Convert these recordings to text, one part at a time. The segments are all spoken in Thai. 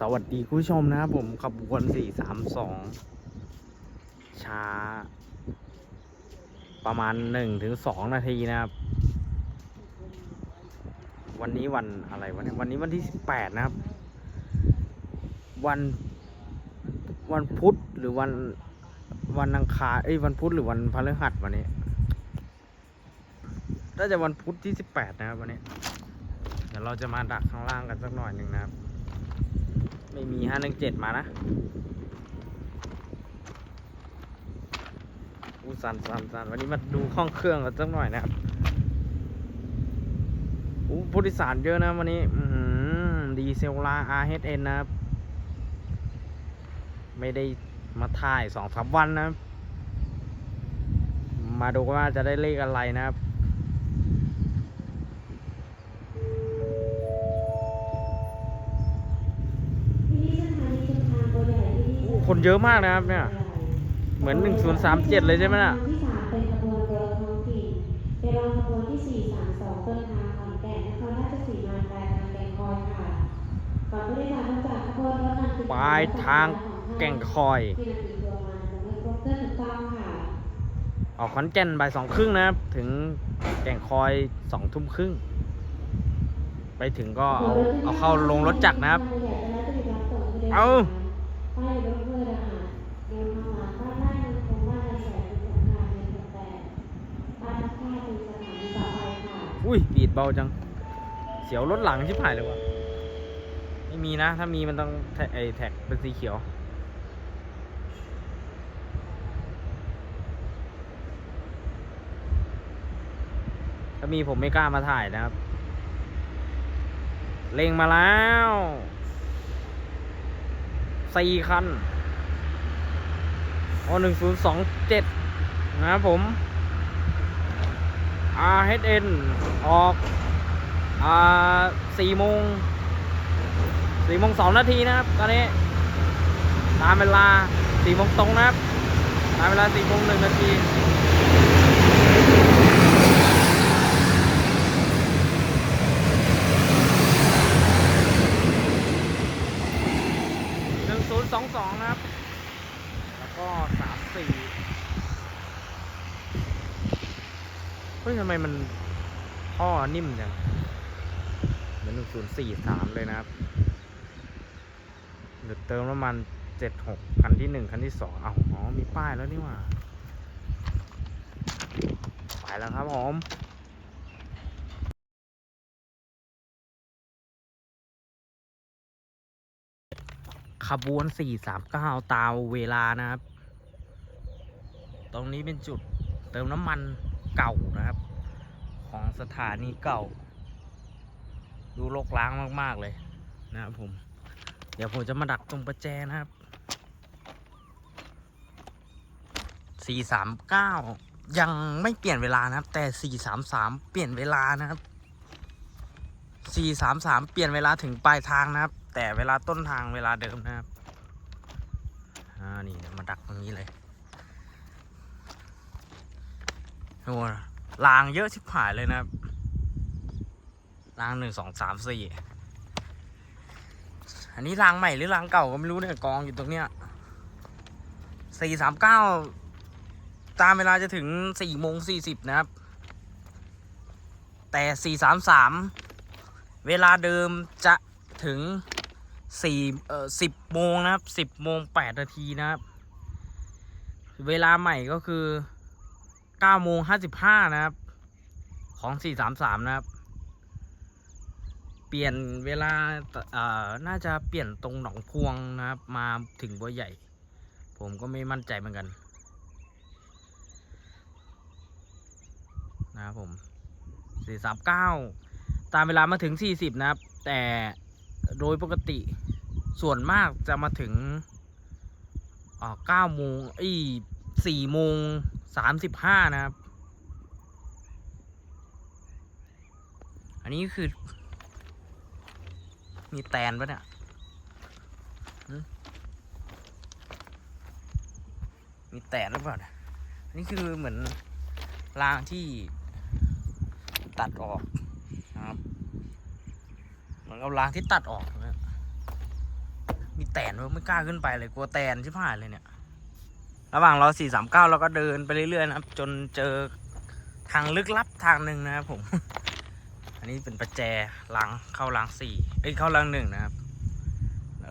สวัสดีคุณผู้ชมนะครับผมขบวนสี่สามสองช้า ประมาณหนึ่งถึงสองนาทีนะครับ วันนี้วันอะไรวะเนี่ยวันนี้วันที่สิบแปดนะครับ วันวันพุธหรือวันวันอังคารเอ้ยวันพุธหรือวันพฤหัสวันนี้น่าจะวันพุธที่สิบแปดนะครับวันนี้เดี๋ยวเราจะมาดักข้างล่างกันสักหน่อยหนึ่งนะครับ ไม่มีห้าหนึ่งเจ็ดมานะอู้สันสันสันวันนี้มาดูห้องเครื่องกันสักหน่อยนะครับอู้ผู้โดยสารเยอะนะวันนี้อือหือดีเซลลา RHN นะครับไม่ได้มาถ่ายสองสามวันนะ มาดูว่าจะได้เลขอะไรนะครับ คนเยอะมากนะครับเนี่ย เหมือน 1037 เลยใช่ไหมน่ะที่สามเป็นขบวนรถท้องถิ่นเป็นรองขบวนที่สี่สามสองต้นทางขอนแก่นนครราชสีมาปลายทางแก่งคอยค่ะก่อนผู้โดยสารลงจากขบวนรถนำติดปลายทางแก่งคอยที่นำติดตัวมาจะไม่ครบถ้วนถูกต้องค่ะออกขอนแก่นบ่ายสองครึ่งนะครับ ถึงแก่งคอยสองทุ่มครึ่ง ไปถึงก็เอาเอาเข้าลงรถจักรนะครับ เอา อุ้ยบีดเบาจัง เสียวรถหลังชิบหายเลยวะไม่มีนะ ถ้ามีมันต้องไอแท็กเป็นสีเขียว ถ้ามีผมไม่กล้ามาถ่ายนะครับ เล็งมาแล้วสี่คันอหนึ่งศูนย์สองเจ็ดนะครับผม RHN ออกสี่โมงสี่โมงสองนาทีนะครับตอนนี้ตามเวลาสี่โมงตรงนะครับตามเวลาสี่โมงหนึ่งนาที หนึ่งศูนย์สองสองนะครับ แล้วก็สามสี่เฮ้ยทำไมมันท่อนิ่มจังเหมือนหนึ่งศูนย์สี่สามเลยนะครับเดี๋ยวเติมน้ำมันเจ็ดหกคันที่หนึ่งคันที่สองเอาอ๋อมีป้ายแล้วนี่หว่าไปแล้วครับผมขบวน 439 ตามเวลานะครับ ตรงนี้เป็นจุดเติมน้ำมัน เก่านะครับ ของสถานีเก่า ดูโลกล้างมาก ๆ เลยนะครับผม เดี๋ยวผมจะมาดักตรงประแจนะครับ439ยังไม่เปลี่ยนเวลานะครับ แต่433เปลี่ยนเวลานะครับ433เปลี่ยนเวลาถึงปลายทางนะครับ แต่เวลาต้นทางเวลาเดิมนะครับอ่านี่มาดักตรงนี้เลย โอ้รางเยอะชิบหายเลยนะครับรางหนึ่งสองสามสี่อันนี้รางใหม่หรือรางเก่าก็ไม่รู้เนี่ยกองอยู่ตรงเนี้ยสี่สามเก้าตามเวลาจะถึงสี่โมงสี่สิบนะครับ แต่สี่สามสามเวลาเดิมจะถึงสี่เอ่อสิบโมงนะครับสิบโมงแปดนาทีนะครับ เวลาใหม่ก็คือ เก้าโมงห้าสิบห้านะครับ ของสี่สามสามนะครับ เปลี่ยนเวลาเอ่อน่าจะเปลี่ยนตรงหนองพวงนะครับ มาถึงบัวใหญ่ ผมก็ไม่มั่นใจเหมือนกัน นะครับผมสี่สามเก้าตามเวลามาถึง 40 นะครับ แต่โดยปกติส่วนมากจะมาถึงอ่าโมงอี4โมง 35นะครับ อันนี้คือ มีแตนปะเนี่ยมีแตนหรือเปล่าเนี่ยอันนี้คือเหมือนรางที่ตัดออกนะครับเหมือนกับรางที่ตัดออกนะมีแตนว่าไม่กล้าขึ้นไปเลยกลัวแตนชิบหายเลยเนี่ย ระหว่างเราสี่สามเก้าเราก็เดินไปเรื่อยๆนะครับ จนเจอทางลึกลับทางหนึ่งนะครับผม อันนี้เป็นประแจรางเข้ารางสี่เอ้ยเข้ารางหนึ่งนะครับ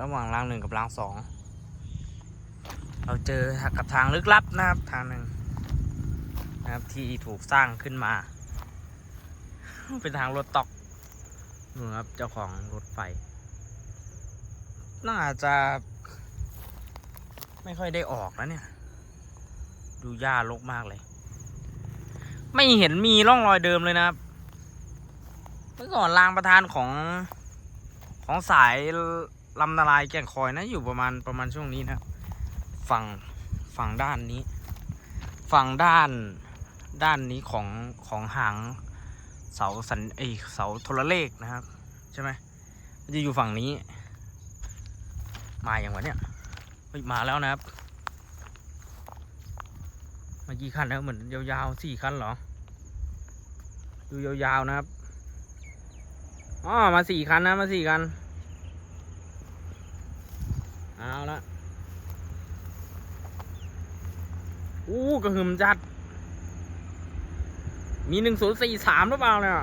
ระหว่างรางหนึ่งกับรางสองเราเจอกับทางลึกลับนะครับทางหนึ่งนะครับที่ถูกสร้างขึ้นมา เป็นทางรถตอกนู่นครับเจ้าของรถไฟ น่าจะ ไม่ค่อยได้ออกแล้วเนี่ย ดูหญ้ารกมากเลย ไม่เห็นมีร่องรอยเดิมเลยนะครับ เมื่อก่อนรางประธานของของสายลำนาลายแก่งคอยนะอยู่ประมาณประมาณช่วงนี้นะฝั่งฝั่งด้านนี้ ฝั่งด้านด้านนี้ของของหางเสาสันเอเสาโทรเลขนะครับ ใช่ไหมมันจะอยู่ฝั่งนี้ มาอย่างวะเนี่ยมาแล้วนะครับ มากี่คันแล้วเหมือนยาวๆสี่คันเหรอ ดูยาวๆนะครับอ๋อมาสี่คันนะมาสี่คัน เอาละอู้กระหึ่มจัด มีหนึ่งศูนย์สี่สามหรือเปล่าเนี่ย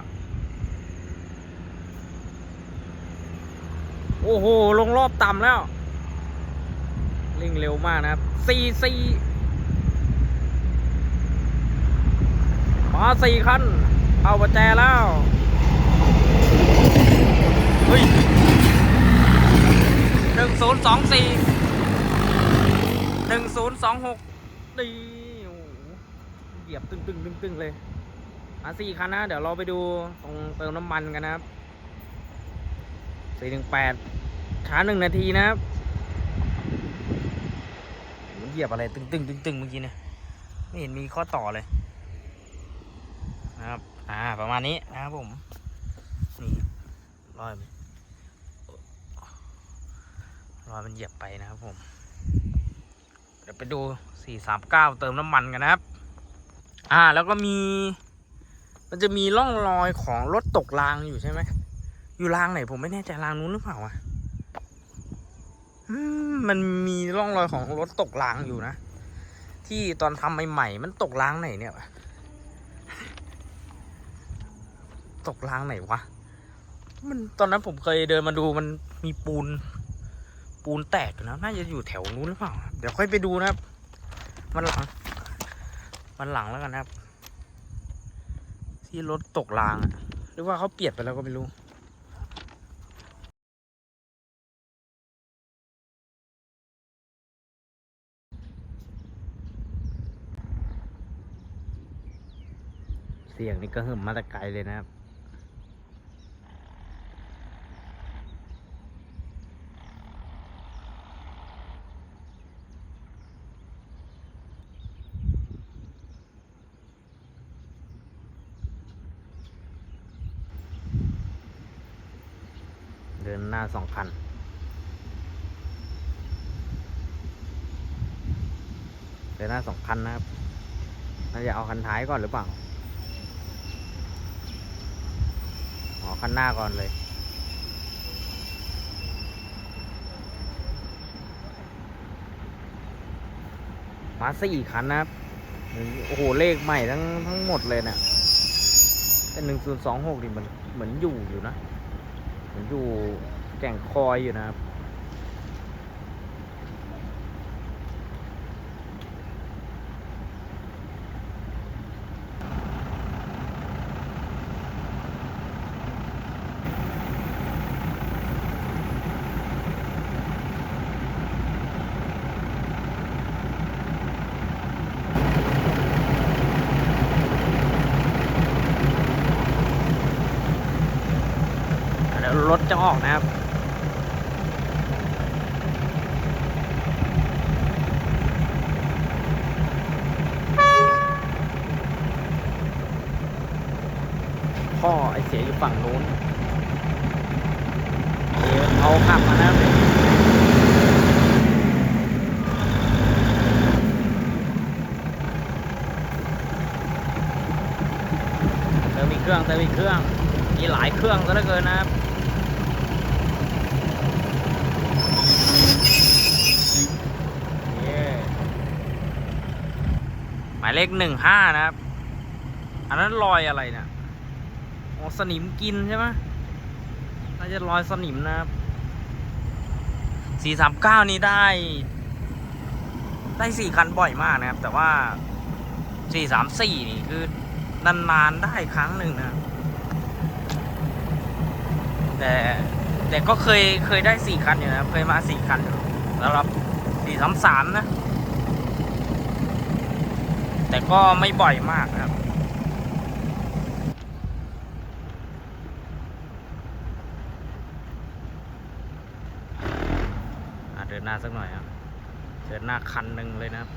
โอ้โห ลงรอบต่ำแล้ว เร่งเร็วมากนะครับสี่สี่ มาสี่คัน เอาประแจแล้ว เฮ้ยหนึ่งศูนย์สองสี่หนึ่งศูนย์สองหกดีโหเหยียบตึงตึงตึงตึงเลยมาสี่คันนะ เดี๋ยวเราไปดูตรงเติมน้ำมันกันนะครับสี่หนึ่งแปดช้าหนึ่งนาทีนะครับเหยียบอะไรตึงตึงตึงตึงเมื่อกี้เนี่ยไม่เห็นมีข้อต่อเลย นะครับ อ่า ประมาณนี้นะครับผม นี่รอยมันรอยมันเหยียบไปนะครับผม เดี๋ยวไปดูสี่สามเก้าเติมน้ำมันกันนะครับ อ่า แล้วก็มี มันจะมีร่องรอยของรถตกรางอยู่ใช่ไหม อยู่รางไหนผมไม่แน่ใจรางนู้นหรือเปล่าอะมันมีร่องรอยของรถตกรางอยู่นะ ที่ตอนทำใหม่ๆมันตกรางไหนเนี่ย ตกรางไหนวะ มันตอนนั้นผมเคยเดินมาดูมันมีปูน ปูนแตกอยู่นะน่าจะอยู่แถวนู้นหรือเปล่า เดี๋ยวค่อยไปดูนะครับ มันหลัง มันหลังแล้วกันนะครับ ที่รถตกรางอะหรือว่าเขาเปลี่ยนไปแล้วก็ไม่รู้เสียงนี่ก็หึมมาแต่ไกลเลยนะครับ นหน้าสองคัน เดินหน้าสองคันนะครับน่าจะเอาคันท้ายก่อนหรือเปล่าอ๋อคันหน้าก่อนเลย มาสี่คันนะครับโอ้โห เลขใหม่ทั้งทั้งหมดเลยเนะี่ยแต่หนึ่งศูนย์สองหกนี่มันเหมือนอยู่อยู่นะ เหมือนอยู่ แก่งคอยอยู่นะครับเดี๋ยวรถจะออกนะครับ เครื่องแต่มอีเครื่อง มีหลายเครื่องซะเหลือเกินนะครับหมายเลขหนึ่งห้านะครับ อันนั้นรอยอะไรเนี่ยอ๋อสนิมกินใช่ไหมน่าจะรอยสนิมนะครับสี่สามเก้านี้ได้ ได้สี่คันบ่อยมากนะครับ แต่ว่าสี่สามสี่นี่คือ นานๆได้ครั้งหนึ่งนะ แต่แต่ก็เคยเคยได้สี่คันอยู่นะเคยมาสี่คันสำหรับสี่สามสามนะ แต่ก็ไม่บ่อยมากนะครับอะเดินหน้าสักหน่อยครับเดินหน้าคันหนึ่งเลยนะครับ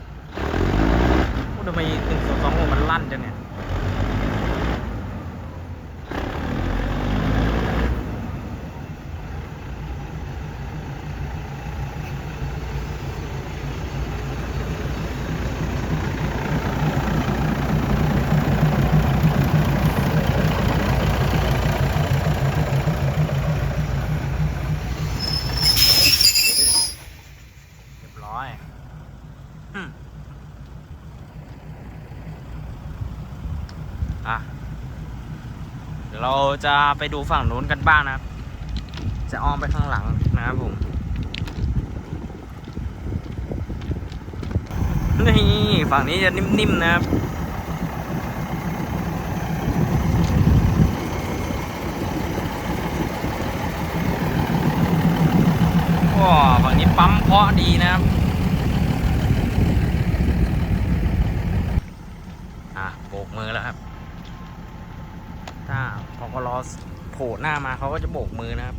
ทำไมหนึ่งสองสองหกมันลั่นจังเนี่ย เรียบร้อยอืมอะ เดี๋ยวเราจะไปดูฝั่งนู้นกันบ้างนะครับ จะอ้อมไปข้างหลังนะครับผมนี่ฝั่งนี้จะนิ่มๆนะครับก็ฝั่งนี้ปั๊มเพาะดีนะครับ อะโบกมือแล้วครับ ถ้าพอก็รอโผล่ หน้ามาเขาก็จะโบกมือนะครับ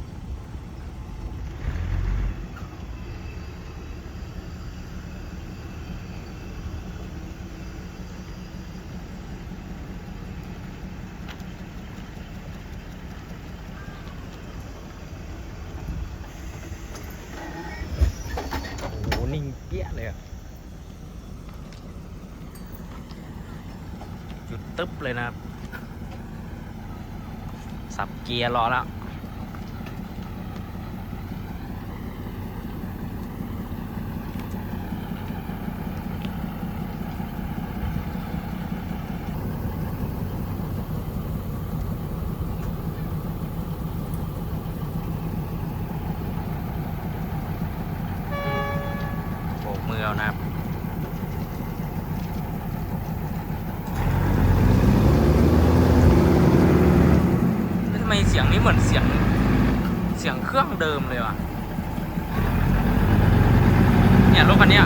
โอ้โหนิ่งเปี้ยเลยอะหยุดตึ๊บเลยนะครับ สับเกียร์รอแล้ว โบกมือเอานะครับ แล้วทำไมเสียงนี้เหมือนเสียง เสียงเครื่องเดิมเลยวะเนี่ยรถคันนี้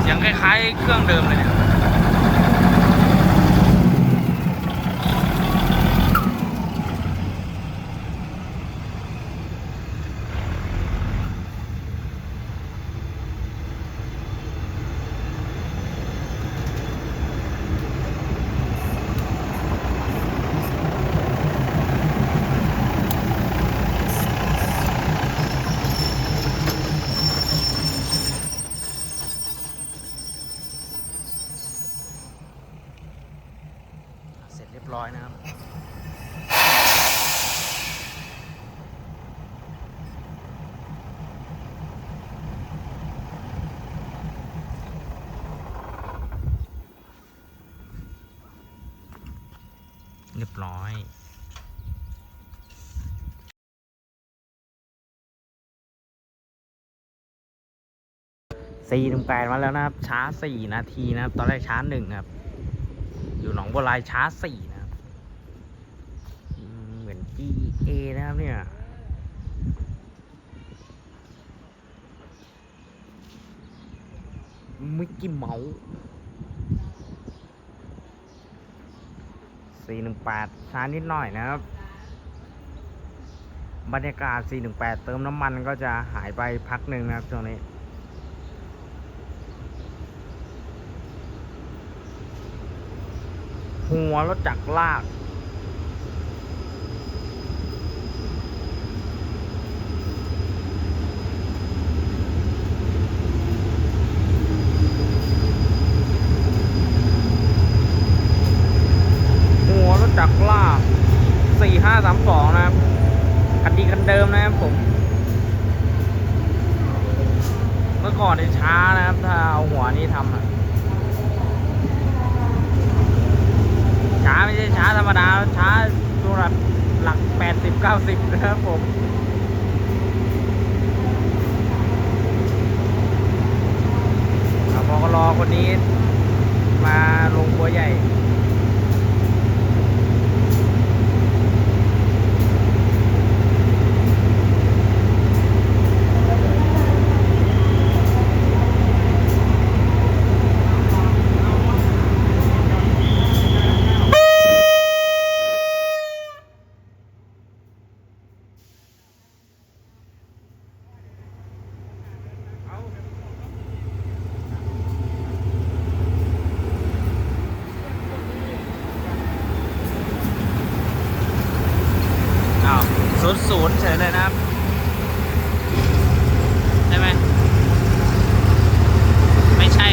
เสียงคล้ายๆ เครื่องเดิมเลยเนี่ย เสร็จเรียบร้อยนะครับ เร้อยสี่ถึงแปดมาแล้วนะครับ ช้าสี่นาทีนะครับ ตอนแรกช้าหนึ่งครับ อยู่หนองบัวลายช้าสี่นะครับ เหมือน GA นะครับเนี่ยมิกกี้เมาส์ 418ช้านิดหน่อยนะครับ บรรยากาศ 418 เติมน้ำมันก็จะหายไปพักหนึ่งนะครับช่วงนี้หัวรถจักรลาก หัวรถจักรลากสี่ห้าสามสองนะครับ คันดีคันเดิมนะครับผม เมื่อก่อนเนี่ยช้านะครับ ถ้าเอาหัวนี้ทำอะ ช้าตัวหลักหลักแปดสิบเก้าสิบนะครับผม พอกรอคนนี้มาลงบัวใหญ่ อ้าวศูนย์ศูนย์เฉยเลยนะครับ ใช่ไหม ไม่ใช่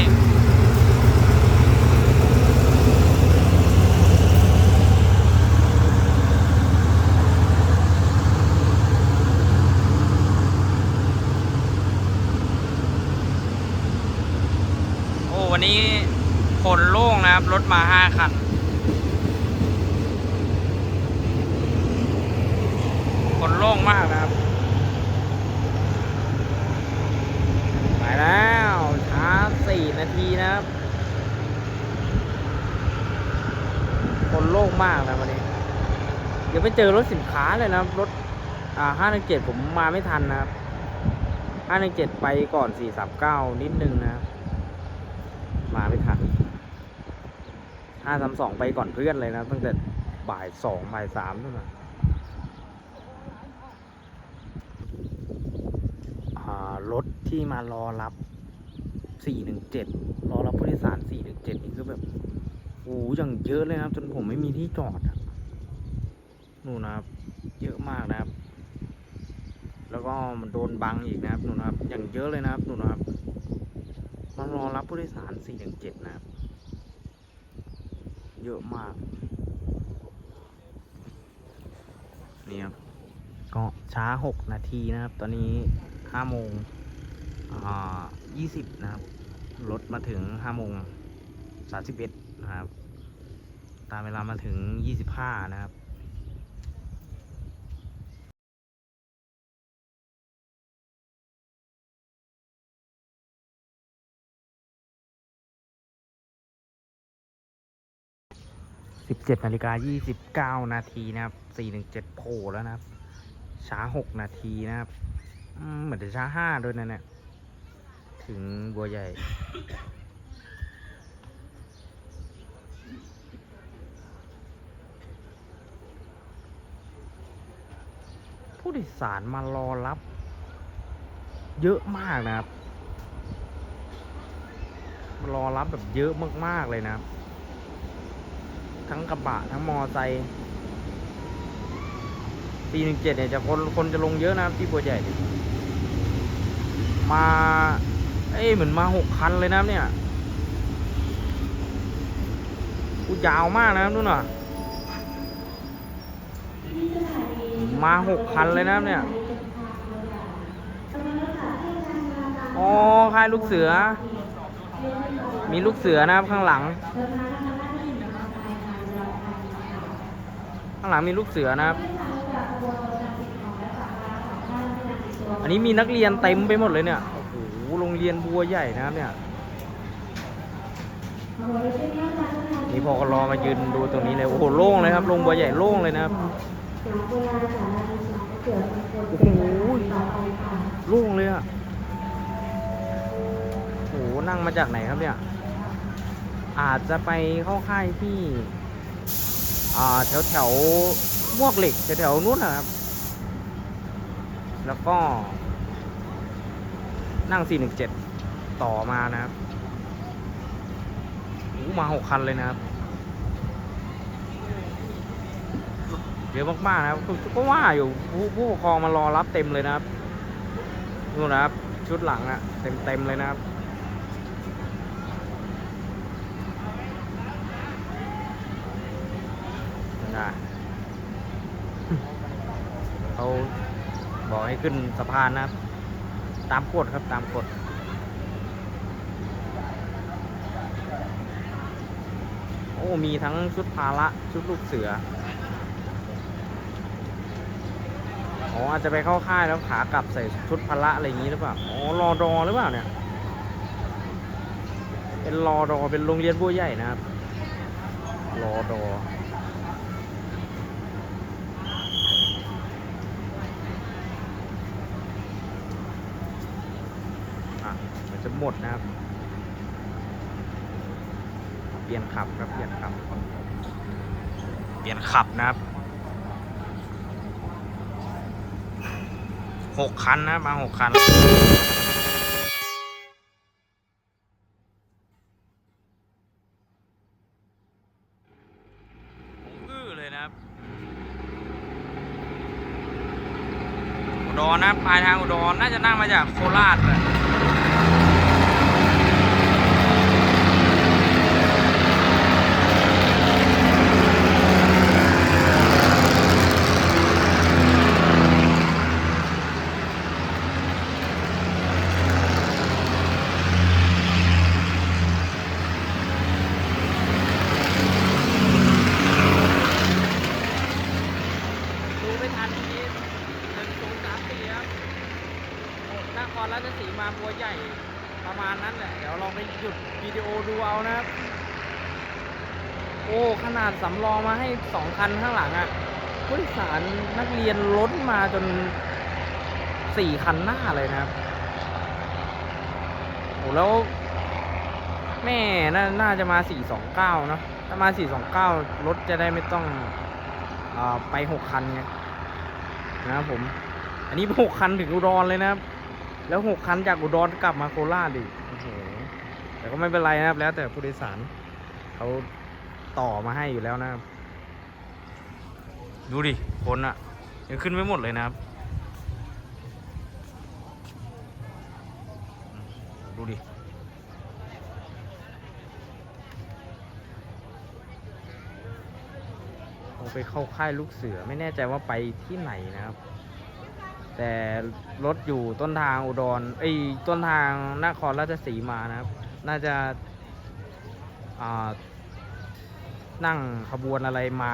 โอ้ วันนี้คนโล่งนะครับ ร ถมาห้าคัน คนโล่งมากนะครับ ไปแล้วช้าสี่นาทีนะครับ คนโล่งมากนะวันนี้เดี๋ยวไปเจอรถสินค้าเลยนะครับรถอ่าห้าหนึ่งเจ็ดผมมาไม่ทันนะครับห้าหนึ่งเจ็ดไปก่อนสี่สามเก้านิดนึงนะครับมาไม่ทัน ห้าสามสองไปก่อนเพื่อนเลยนะ ตั้งแต่บ่ายสองบ่ายสามนู่นนะรถที่มารอรับ417รอรับผู้โดยสาร417นี่คือแบบโอ้โหอย่างเยอะเลยนะครับ จนผมไม่มีที่จอดอะนู่นนะครับ เยอะมากนะครับ แล้วก็มันโดนบังอีกนะครับนู่นนะครับ อย่างเยอะเลยนะครับนู่นนะครับมารอรับผู้โดยสาร417นะครับ เยอะมาก นี่ครับ ก็ช้า6นาทีนะครับ ตอนนี้5โมงอ่า20นะครับ รถมาถึง5โมง31นะครับ ตามเวลามาถึง25นะครับ 17นาฬิกา29นาทีนะครับ417โผล่แล้วนะครับ ช้า6นาทีนะครับเหมือนจะช้า5ด้วยนะเนี่ย ถึงบัวใหญ่ผู้โดยสารมารอรับ เยอะมากนะครับ มารอรับแบบเยอะมากๆเลยนะครับ ทั้งกระบะทั้งมอไซค์ปีหนึ่งเจ็ดเนี่ยจะคนคนจะลงเยอะนะครับที่บัวใหญ่ มา เอ้เหมือนมาหกคันเลยนะเนี่ยกูยาวมากนะครับนู่นน่ะ มาหกคันเลยนะเนี่ย อ๋อค่ายลูกเสือ มีลูกเสือนะครับข้างหลัง ข้างหลังมีลูกเสือนะครับ อันนี้มีนักเรียนเต็มไปหมดเลยเนี่ย โอ้โห โรงเรียนบัวใหญ่นะครับเนี่ย นี่พอกรอมายืนดูตรงนี้เลย โอ้โห โล่งเลยครับ โรงบัวใหญ่โล่งเลยนะครับ โอ้โห โล่งเลยอะโอ้โห นั่งมาจากไหนครับเนี่ย อาจจะไปเข้าค่ายที่ แถวแถวมวกเหล็กแถวแถวๆนู้นนะครับ แล้วก็ นั่ง 417 ต่อมานะครับโอ้มาหกคันเลยนะครับ เยอะมากๆนะครับก็ว่าอยู่ผู้ผู้ปกครองมารอรับเต็มเลยนะครับนู่นนะครับ ชุดหลังอะเต็มเต็มๆเลยนะครับ ช่เขาบอกให้ขึ้นสะพานนะตามกฎครับตามกฎโอ้ มีทั้งชุดพาละชุดลูกเสืออ๋ออาจจะไปเข้าค่ายแล้วขากลับใส่ชุดพละอะไรอย่างนี้หรือเปล่า อ๋อรอดอหรือเปล่าเนี่ย เป็นรอดอเป็นโรงเรียนบัวใหญ่นะครับรอดอ หมดนะครับ เปลี่ยนขับครับ เปลี่ยนขับ เปลี่ยนขับนะครับหกคันนะมาหกคันอึเลยนะอุดรนะปลายทางอุดรน่าจะนั่งมาจากโคราชแหละดูไม่ทันทีนี้หนึ่งศูนย์สามสี่ครับนครรามาบัวใหญ่ประมาณนั้นแหละ เดี๋ยวลองไปหยุดวิดีโอดูเอานะครับ โอ้ ขนาดสำรองมาให้สองคันข้างหลังอะ่ะผู้โดยสารนักเรียนล้นมาจนสี่คันหน้าเลยนะครับ โอ้แล้วแม่น่าน่าจะมาสี่สองเก้าเนอะถ้ามาสี่สองเก้ารถจะได้ไม่ต้องอไปหกคันไงนะครับผม อันนี้หกคันถึงอุดรเลยนะครับ แล้วหกคันจากอุดรกลับมาโคราชอีกโอ้โหแต่ก็ไม่เป็นไรนะครับ แล้วแต่ผู้โดยสารเขาต่อมาให้อยู่แล้วนะครับ ดูดิ คนอะยังขึ้นไม่หมดเลยนะครับ ดูดิเอาไปเข้าค่ายลูกเสือไม่แน่ใจว่าไปที่ไหนนะครับ แต่รถอยู่ต้นทางอุดรไอ้ต้นทางนครราชสีมานะครับ น่าจะานั่งขบวนอะไรมา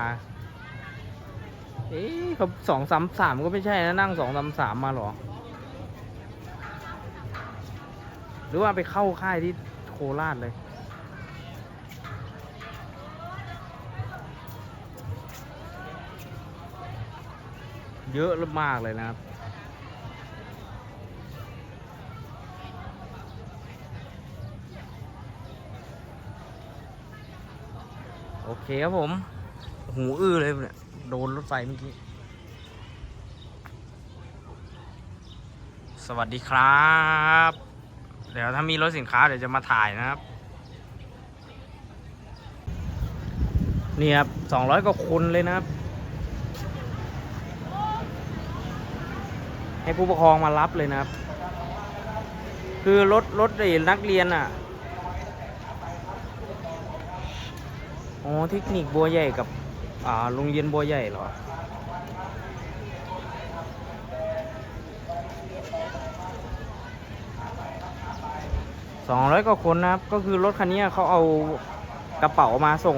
เอ๊ะเขาสองสามสามก็ไม่ใช่นะนั่งสองสามสามมาหรอ หรือว่าไปเข้าค่ายที่โคราชเลยเยอะมากเลยนะครับ เคครับผม หูอื้อเลยเนี่ยโดนรถไฟเมื่อกี้ สวัสดีครับ เดี๋ยวถ้ามีรถสินค้าเดี๋ยวจะมาถ่ายนะครับ นี่ครับสองร้อยกว่าคนเลยนะครับ ให้ผู้ปกครองมารับเลยนะครับ คือรถรถไอ้นักเรียนอะ อ๋อ เทคนิคบัวใหญ่กับ อ่า โรงเรียนบัวใหญ่เหรอ สองร้อยกว่าคนนะครับ ก็คือรถคันนี้เขาเอากระเป๋ามาส่ง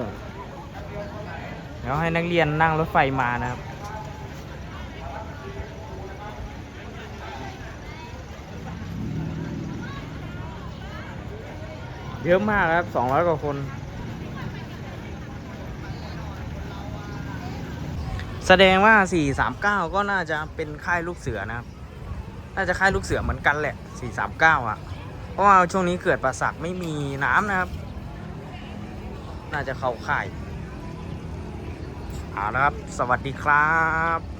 แล้วให้นักเรียนนั่งรถไฟมานะครับเยอะมากครับสองร้อยกว่าคน แสดงว่า 439 ก็น่าจะเป็นค่ายลูกเสือนะครับ น่าจะค่ายลูกเสือเหมือนกันแหละ 439 อะ เพราะว่าช่วงนี้เกิดประสักไม่มีน้ำนะครับ น่าจะเข้าค่ายเอาละครับ สวัสดีครับ